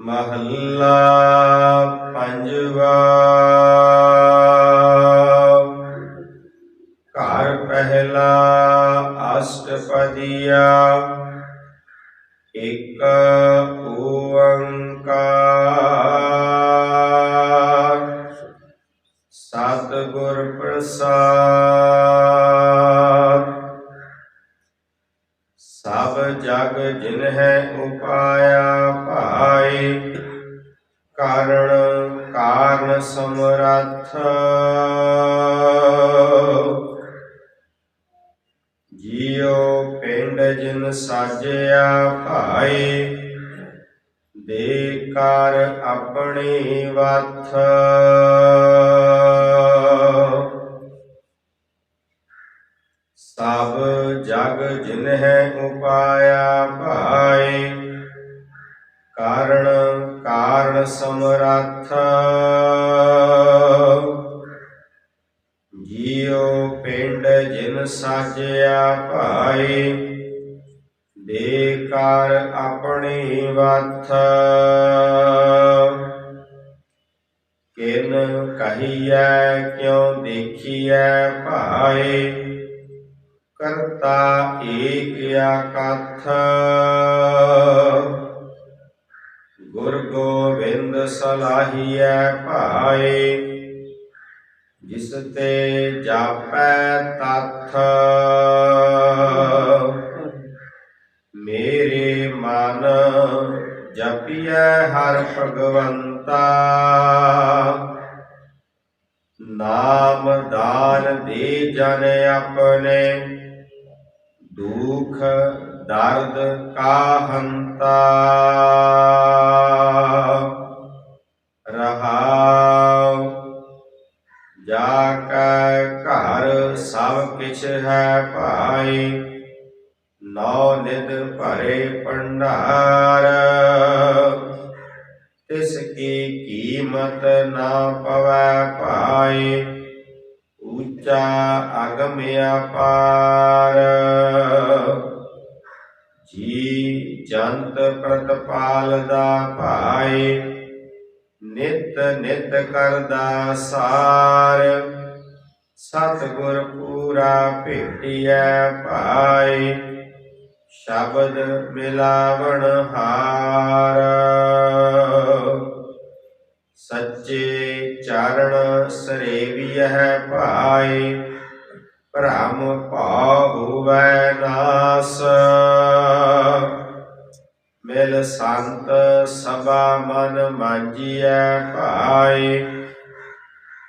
ਮਹੱਲਾ ਪੰਜਵਾ। ਘਰ ਪਹਿਲਾ ਅਸ਼ਟਪਦੀਆ। ਕਾਰਨ ਸਮਰੱਥ। ਜੀਉ ਪਿੰਡ ਜਿਨ ਸਾਜਿਆ ਭਾਈ ਦੇ ਕਰ ਆਪਣੀ ਵਥ ਸਭ ਜਗ ਜਿਨ ਹੈ ਉਪਾਇਆ ਭਾਈ ਸਮਰੱਥ ਜੀਉ ਪਿੰਡ ਜਿਨ ਸਾਜਿਆ ਭਾਏ ਦੇ ਕਰ ਆਪਣੀ ਵਥ ਕਿਨ ਕਹੀਐ ਕਿਉ ਦੇਖੀਐ ਭਾਏ ਕਰਤਾ ਏਕ ਆਕਥ ਗੁਰ ਗੋਬਿੰਦ ਸਲਾਹੀਐ ਭਾਏ, ਜਿਸ ਤੇ ਜਾਪੈ ਤਥ। ਮੇਰੇ ਮਨ ਜਪੀਐ ਹਰ ਭਗਵੰਤਾ। ਨਾਮ ਦਾਨ ਦੇ ਜਨ ਆਪਣੇ, ਦੁਖ ਦਰਦ ਕਾ ਹੰਤਾ ਕਿਛ ਹੈ ਭਾਈ, ਨੌ ਨਿਧ ਭਰੇ ਭੰਡਾਰ। ਤਿਸ ਕੀ ਕੀਮਤ ਨਾ ਪਵੈ ਭਾਈ, ਉੱਚਾ ਅਗਮ ਅਪਾਰ। ਜੀ ਜੰਤ ਪ੍ਰਤਪਾਲ ਦਾ ਭਾਈ, ਨਿਤ ਨਿਤ ਕਰਦਾ ਸਾਰ। ਸਤਿਗੁਰ ਪੂਰਾ ਭੇਟਿਐ ਭਾਈ, ਸ਼ਬਦ ਮਿਲਾਵਣ ਹਾਰ। ਸੱਚੇ ਚਰਨ ਸਰੇਵੀਐ ਭਾਈ, ਭ੍ਰਮ ਭਾਵ ਹੋਵੈ ਨਾਸ। ਮਿਲ ਸੰਤ ਸਭਾ ਮਨ ਮਾਂਜੀਐ ਭਾਈ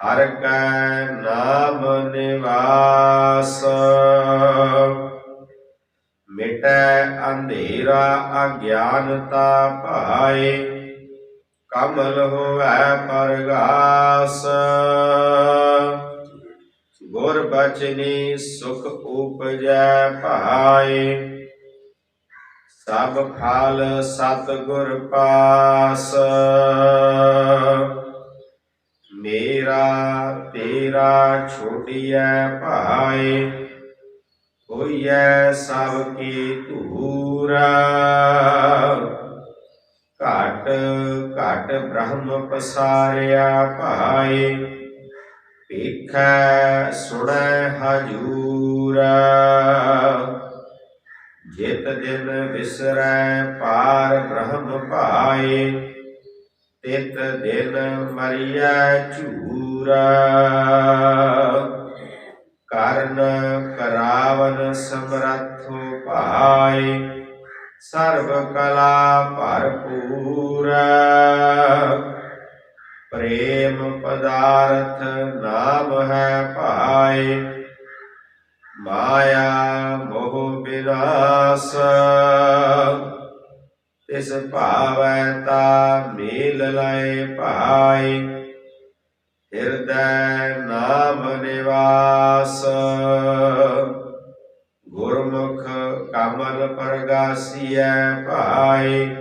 ਹਰ ਕੈ ਨਾਮ ਨਿਵਾਸ। ਮਿਟੈ ਅੰਧੇਰਾ ਅਗਿਆਨਤਾ ਭਾਈ ਕਮਲ ਹੋਵੈ ਪਰਗਾਸ। ਗੁਰ ਬਚਨੀ ਸੁਖ ਉਪਜੈ ਭਾਏ, ਸਭ ਫਲ ਸਤ ਗੁਰ ਪਾਸ। ਮੇਰਾ ਤੇਰਾ ਛੋਟਿਐ ਭਾਏ, ਹੋਈਐ ਸਭ ਕੀ ਧੂਰਾ। ਘਟ ਘਟ ਬ੍ਰਹਮ ਪਸਾਰਿਆ ਭਾਏ ਵੇਖੈ ਸੁਣੈ ਹਜੂਰ। ਜਿਤ ਦਿਨ ਵਿਸਰੈ ਪਾਰ ਬ੍ਰਹਮ ਭਾਏ ਤਿਤ ਦਿਨ ਮਰੀਐ ਝੂਰਾ। ਕਰਨ ਕਰਾਵਨ ਸਮਰੱਥੋ ਭਾਈ ਸਰਬ ਕਲਾ ਭਰਪੂਰ। ਪ੍ਰੇਮ ਪਦਾਰਥ ਨਾਮ ਹੈ ਭਾਈ ਮਾਇਆ ਮੋਹ ਵਿਨਾਸ਼ ਤਿਸ ਭਾਵੈ ਤਾ ਮੇਲ ਲਏ ਭਾਈ। ਹਿਰਦੈ ਨਾਮ ਨਿਵਾਸ। ਗੁਰਮੁਖ ਕਮਲ ਪਰਗਾਸੀਐ ਭਾਈ।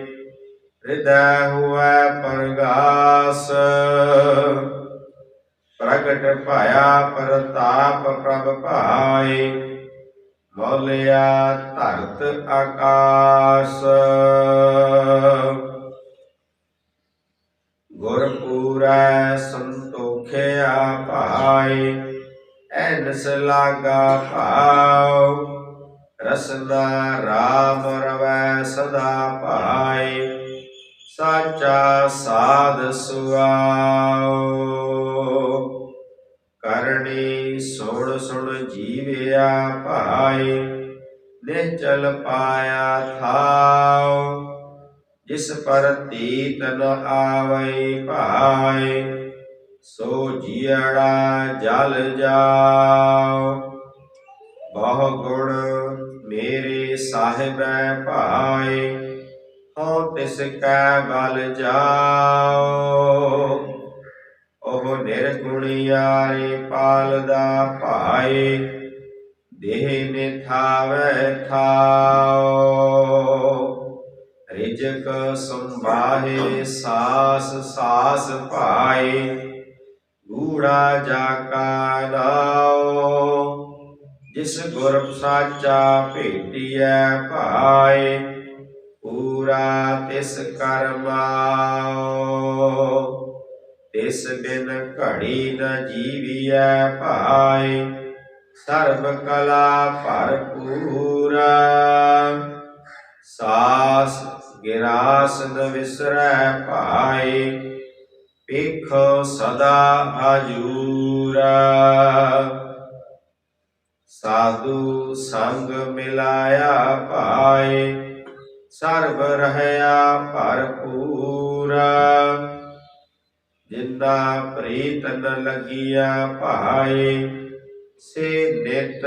ਹਿਰਦੈ ਹੁਐ ਪਰਗਾਸ। ਪ੍ਰਗਟ ਭਇਆ ਪ੍ਰਤਾਪ ਪ੍ਰਭ ਭਾਈ। ਬੋਲਿਆ ਧਰਤ ਆਕਾਸ। ਗੁਰ ਪੂਰੈ ਸੰਤੋਖਿਆ ਭਾਈ ਐਨਸ ਲਾਗਾ ਭਾਉ। ਰਸਨਾ ਰਾਮ ਰਵੈ ਸਦਾ ਭਾਈ ਸਾਚਾ ਸਾਧ ਸੁਆਓ ਕਰਨੀ ਸੁਣ ਸੁਣ ਜੀਵਿਆ ਭਾਈ ਨਿਚਲ ਪਾਇਆ ਥਾਉ, ਜਿਸ ਪਰ ਤੀਤ ਨ ਆਵਈ ਭਾਈ ਸੋ ਜੀੜਾ ਜਲ ਜਾਓ ਬਹੁ ਗੁਣ ਮੇਰੇ ਸਾਹਿਬੈ ਭਾਈ ਹਉ ਤਿਸ ਕੈ ਬਲ ਜਾਓ ਨਿਰਗੁਣਿਆਰੇ ਪਾਲਦਾ ਭਾਈ ਦੇਹ ਨਿਥਾਵੈ ਥਾਓ ਰਿਜਕ ਸੰਭਾਹੇ ਸਾਸ ਸਾਸ ਭਾਏ, ਗੂੜਾ ਜਾ ਕਾ ਜਿਸ ਗੁਰ ਸਾਚਾ ਭੇਟਿਐ ਭਾਏ, ਪੂਰਾ ਤਿਸ ਕਰਮਾਓ ਤਿਸ ਬਿਨ ਘੜੀ ਨ ਜੀਵਿਐ ਭਾਈ ਸਰਬ ਕਲਾ ਭਰਪੂਰਾ। ਸਾਸ ਗਿਰਾਸ ਨ ਵਿਸਰੈ ਭਾਈ ਪੇਖ ਸਦਾ ਹਜੂਰਾ। ਸਾਧੂ ਸੰਗ ਮਿਲਾਇਆ ਭਾਈ ਸਰਬ ਰਹਿਆ ਭਰਪੂਰਾ। ਜਿੰਦਾ ਪ੍ਰੀਤ ਨ ਲੱਗੀਆ ਭਾਈ ਸੇ ਨਿਤ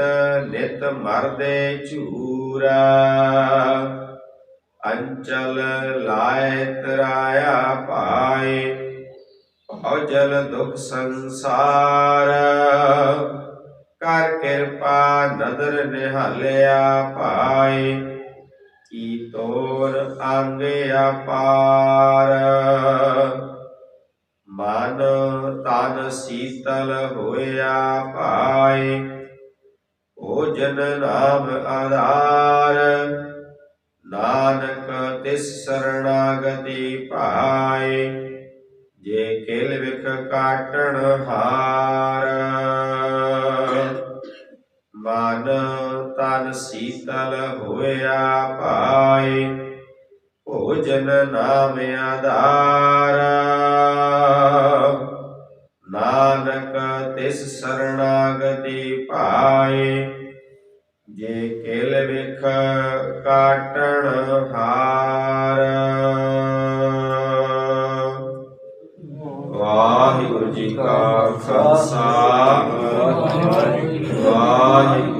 ਨਿਤ ਮਰਦੇ ਝੂਰਾ। ਅੰਚਲ ਲਾਇ ਤਰਾਇਆ ਭਾਏ ਔਜਲ ਦੁਖ ਸੰਸਾਰ। ਕਰ ਕਿਰਪਾ ਨਦਰ ਨਿਹਾਲਿਆ ਭਾਈ ਕੀ ਤੋਰ ਆਂਗੇ ਅਪਾਰ। ਮਨ ਤਨ ਸੀਤਲ ਹੋਇਆ ਭਾਈ ਭੋਜਨ ਨਾਮ ਆਧਾਰ। ਨਾਨਕ ਤਿਸ ਸਰਣਾਗਤੀ ਭਾਈ ਜੇ ਕਿਲ ਵਿਖ ਕਾਟਣ ਹਾਰ। ਮਨ ਤਨ ਸੀਤਲ ਹੋਇਆ ਭਾਈ ਭੋਜਨ ਨਾਮ ਆਧਾਰ। ਨਾਨਕ ਤਿਸ ਸਰਣਾਗਤੀ ਭਾਈ ਜੇ ਕਿਲ ਵਿਖ ਕਾਟਣ ਹਾਰ। ਵਾਹਿਗੁਰੂ ਜੀ ਕਾ ਖਾਲਸਾ। ਵਾਹਿਗੁਰੂ